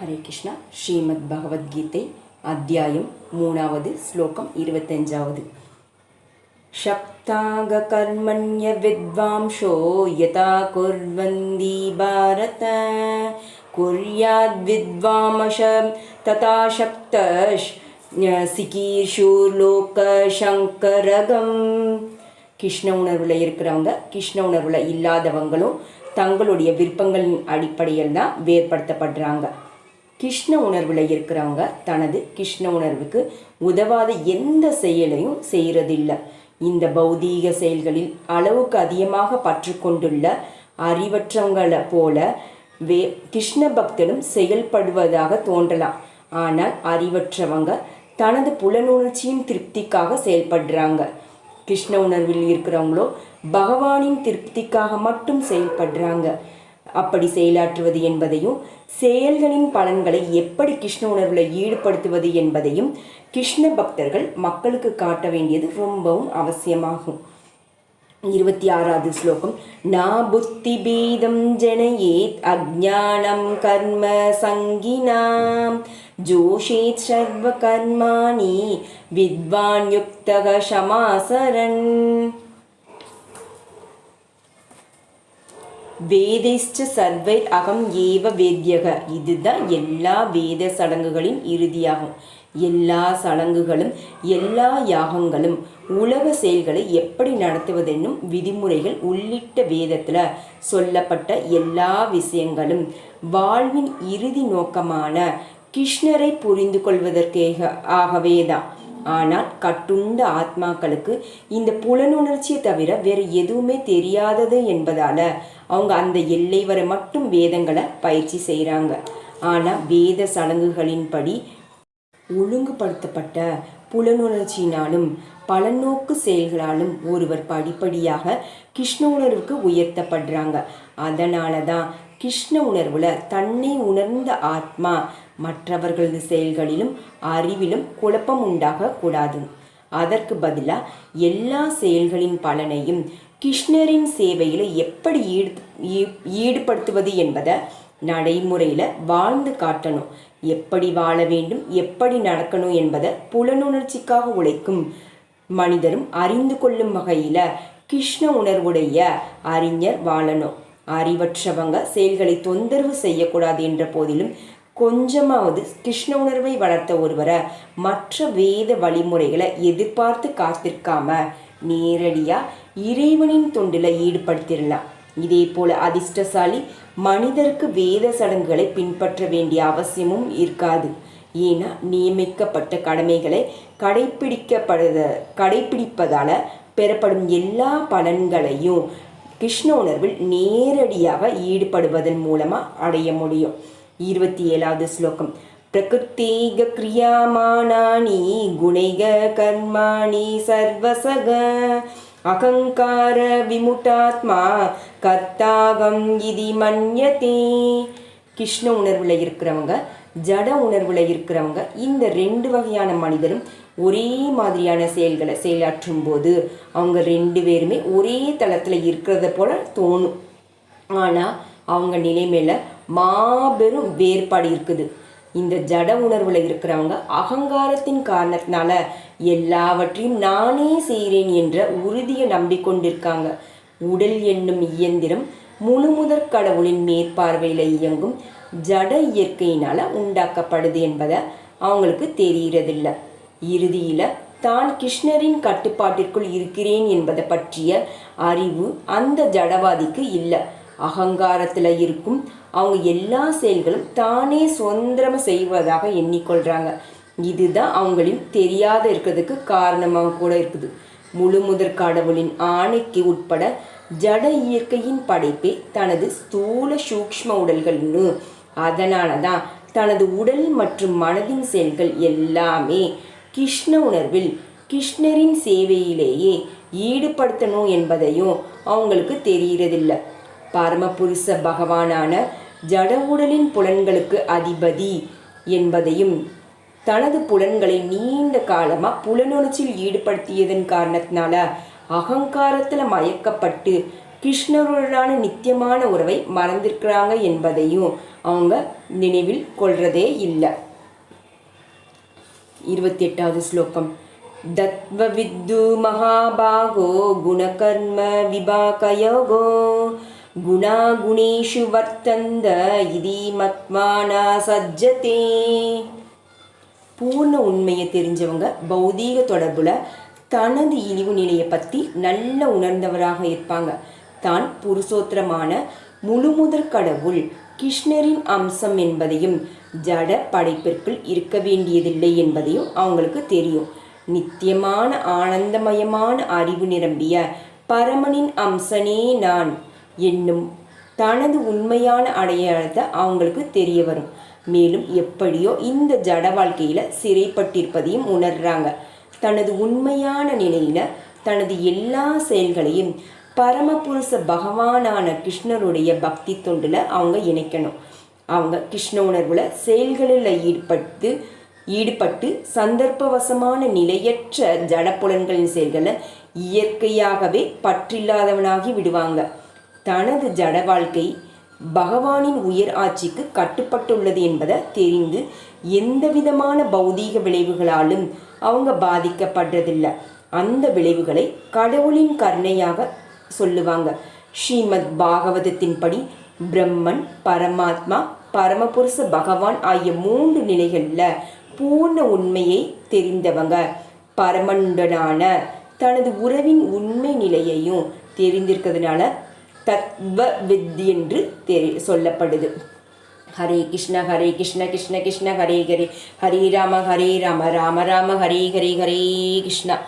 ஹரே கிருஷ்ணா. ஸ்ரீமத் பகவத்கீதை அத்தியாயம் மூணாவது ஸ்லோகம் இருபத்தஞ்சாவது சப்தாக கர்மண்ய வித்வாம்சோ யதா குர்வந்தி பாரத. குர்யாத் வித்வாமசம் ததா சப்தஷ் லோக சங்கரகம் கிருஷ்ண உணர்வில் இருக்கிறவங்க கிருஷ்ண உணர்வில் இல்லாதவங்களும் தங்களுடைய விருப்பங்களின் அடிப்படையில் தான் வேறுபடுத்தப்படுறாங்க. கிருஷ்ண உணர்வில் இருக்கிறவங்க தனது கிருஷ்ண உணர்வுக்கு உதவாத எந்த செயலையும் செய்கிறதில்லை இந்த பௌதீக செயல்களில் அளவுக்கு அதிகமாக பற்று கொண்டுள்ள அறிவற்றவங்களை போல வே கிருஷ்ண பக்தனும் செயல்படுவதாக தோன்றலாம். ஆனால் அறிவற்றவங்க தனது புலனுணர்ச்சியின் திருப்திக்காக செயல்படுறாங்க. கிருஷ்ண உணர்வில் இருக்கிறவங்களோ பகவானின் திருப்திக்காக மட்டும் செயல்படுறாங்க. அப்படி செயலாற்றுவது என்பதையும் செயல்களின் பலன்களை எப்படி கிருஷ்ண உணர்வில் ஈடுபடுத்துவது என்பதையும் கிருஷ்ண பக்தர்கள் மக்களுக்கு காட்ட வேண்டியது ரொம்பவும் அவசியமாகும். இருபத்தி ஆறாவது ஸ்லோகம். நா புத்தி பீதம் ஜனயேத் அஜானம் கர்ம சங்கினாம். ஜோஷேத் சர்வ கர்மாணி. வித்வான் யுக்தக சமாசரன் வேதைஷ்ட சர்வை அகம் ஏவ வேத்யக. இதுதான் எல்லா வேத சடங்குகளின் இறுதியாகும். எல்லா சடங்குகளும் எல்லா யாகங்களும் உலக செயல்களை எப்படி நடத்துவதென்னும் விதிமுறைகள் உள்ளிட்ட வேதத்தில் சொல்லப்பட்ட எல்லா விஷயங்களும் வாழ்வின் இறுதி நோக்கமான கிருஷ்ணரை புரிந்து கொள்வதற்கேக ஆகவே தான் ஆனால் கட்டுண்ட ஆத்மாக்களுக்கு இந்த புலனுணர்ச்சியை தவிர வேறு எதுவுமே தெரியாதது என்பதால் அவங்க அந்த எல்லை வரை மட்டும் வேதங்களை பயிற்சி செய்கிறாங்க ஆனால் வேத சடங்குகளின்படி ஒழுங்குபடுத்தப்பட்ட புலனுணர்ச்சியினாலும் பலநோக்கு செயல்களாலும் ஒருவர் படிப்படியாக கிருஷ்ண உணர்வுக்கு உயர்த்தப்படுறாங்க. அதனால தான் கிருஷ்ண உணர்வுல தன்னை உணர்ந்த ஆத்மா மற்றவர்களது செயல்களிலும் அறிவிலும் குழப்பம் உண்டாக கூடாது. அதற்கு பதிலாக எல்லா செயல்களின் பலனையும் கிருஷ்ணரின் சேவையில் எப்படி ஈடு ஈடுபடுத்துவது என்பதை நடைமுறையில் வாழ்ந்து காட்டணும். எப்படி வாழ வேண்டும் எப்படி நடக்கணும் என்பதை புலனுணர்ச்சிக்காக உழைக்கும் மனிதரும் அறிந்து கொள்ளும் வகையில் கிருஷ்ண உணர்வுடைய அறிஞர் வாழணும். அறிவற்றவங்க செயல்களை தொந்தரவு செய்யக்கூடாது என்ற போதிலும் கொஞ்சமாவது கிருஷ்ண உணர்வை வளர்த்த ஒருவரை மற்ற வேத வழிமுறைகளை எதிர்பார்த்து காத்திருக்காம நேரடியாக இறைவனின் தொண்டில் ஈடுபடுத்திடலாம் இதே போல அதிர்ஷ்டசாலி மனிதருக்கு வேத சடங்குகளை பின்பற்ற வேண்டிய அவசியமும் இருக்காது. ஏன்னா நியமிக்கப்பட்ட கடமைகளை கடைபிடிக்கப்படுத கடைபிடிப்பதால் பெறப்படும் எல்லா பலன்களையும் கிருஷ்ண உணர்வில் நேரடியாக ஈடுபடுவதன் மூலமாக அடைய முடியும். இருபத்தி ஏழாவது ஸ்லோகம் பிரகிருத்தீக கிரியாமானானி குணைக கர்மாணி சர்வசக. அகங்கார விமுட்டாத்மா கர்த்தாகம் இதி மன்யதே. கிருஷ்ண உணர்வில் இருக்கிறவங்க ஜட உணர்வில் இருக்கிறவங்க இந்த ரெண்டு வகையான மனிதரும் ஒரே மாதிரியான செயல்களை செயலாற்றும் போது அவங்க ரெண்டு பேருமே ஒரே தளத்தில் இருக்கிறத போல தோணும். ஆனால் அவங்க நிலைமையில் மாபெரும் வேறுபாடு இருக்குது. இந்த ஜட உணர்வில் இருக்கிறவங்க அகங்காரத்தின் காரணத்தினால எல்லாவற்றையும் நானே செய்கிறேன் என்ற உறுதியை நம்பிக்கொண்டிருக்காங்க. உடல் என்னும் இயந்திரம் முழு முதற் கடவுளின் மேற்பார்வையில் இயங்கும் ஜட இயற்கையினால் உண்டாக்கப்படுது என்பதை அவங்களுக்கு தெரிகிறதில்லை இறுதியில் தான் கிருஷ்ணரின் கட்டுப்பாட்டிற்குள் இருக்கிறேன் என்பதை பற்றிய அறிவு அந்த ஜடவாதிக்கு இல்லை. அகங்காரத்தில் இருக்கும் அவங்க எல்லா செயல்களும் தானே சுதந்திரமாக செய்வதாக எண்ணிக்கொள்கிறாங்க இதுதான் அவங்களின் தெரியாத இருக்கிறதுக்கு காரணமாக கூட இருக்குது. முழு முதற் கடவுளின் ஆணைக்கு உட்பட ஜட இயற்கையின் படைப்பே தனது ஸ்தூல சூக்ஷ்ம உடல்கள்னு. அதனால தான் தனது உடல் மற்றும் மனதின் செயல்கள் எல்லாமே கிருஷ்ண உணர்வில் கிருஷ்ணரின் சேவையிலேயே ஈடுபடுத்தணும் என்பதையும் அவங்களுக்கு தெரிகிறதில்லை. பரமபுருஷ பகவானான ஜட உடலின் புலன்களுக்கு அதிபதி என்பதையும் தனது புலன்களை நீண்ட காலமாக புலனுணர்ச்சியில் ஈடுபடுத்தியதன் காரணத்தினால அகங்காரத்தில் மயக்கப்பட்டு கிருஷ்ணருடனான நித்தியமான உறவை மறந்திருக்கிறாங்க என்பதையும் அவங்க நினைவில் கொள்றதே இல்லை. இருபத்தி எட்டாவது ஸ்லோகம். தத்வ வித்து மகாபாகோ குணகர்ம விபாகயோகோ குணாகுணேஷு வர்த்தந்த இதி மத்மானா சஜ்ஜதே பூர்ண உண்மையை தெரிஞ்சவங்க பௌதீக தொடர்புல தனது இழிவு நிலையை பற்றி நல்ல உணர்ந்தவராக இருப்பாங்க. தான் புருஷோத்திரமான முழுமுதற் கடவுள் கிருஷ்ணரின் அம்சம் என்பதையும் ஜட படைப்பிற்குள் இருக்க வேண்டியதில்லை என்பதையும் அவங்களுக்கு தெரியும். நித்தியமான ஆனந்தமயமான அறிவு நிரம்பிய பரமனின் அம்சனே நான். என்னும் தனது உண்மையான அடையாளத்தை அவங்களுக்கு தெரிய வரும். மேலும் எப்படியோ இந்த ஜட வாழ்க்கையில் சிறைப்பட்டிருப்பதையும் உணர்றாங்க. தனது உண்மையான நிலையில் தனது எல்லா செயல்களையும் பரமபுருஷ பகவானான கிருஷ்ணருடைய பக்தி தொண்டில் அவங்க இணைக்கணும். அவங்க கிருஷ்ண உணர்வில் செயல்களில் ஈடுபட்டு ஈடுபட்டு சந்தர்ப்பவசமான நிலையற்ற ஜடப்புலன்களின் செயல்களை இயற்கையாகவே பற்றில்லாதவனாகி விடுவாங்க. தனது ஜட வாழ்க்கை பகவானின் உயர் ஆட்சிக்கு கட்டுப்பட்டுள்ளது என்பதை தெரிந்து எந்த விதமான பௌதீக விளைவுகளாலும் அவங்க பாதிக்கப்படுறதில்லை அந்த விளைவுகளை கடவுளின் கருணையாக சொல்லுவாங்க. ஸ்ரீமத் பாகவதத்தின்படி பிரம்மன் பரமாத்மா பரமபுருஷ பகவான் ஆகிய மூன்று நிலைகளில் பூர்ண உண்மையை தெரிந்தவங்க. பரமனுடனான தனது உறவின் உண்மை நிலையையும் தெரிந்திருக்கிறதுனால தத்வ வித் என்று தெரி சொல்லப்படுது. ஹரே கிருஷ்ண ஹரே கிருஷ்ண கிருஷ்ண கிருஷ்ண ஹரே ஹரே. ஹரே ராம ஹரே ராம ராம ராம ஹரே ஹரே ஹரே கிருஷ்ணா.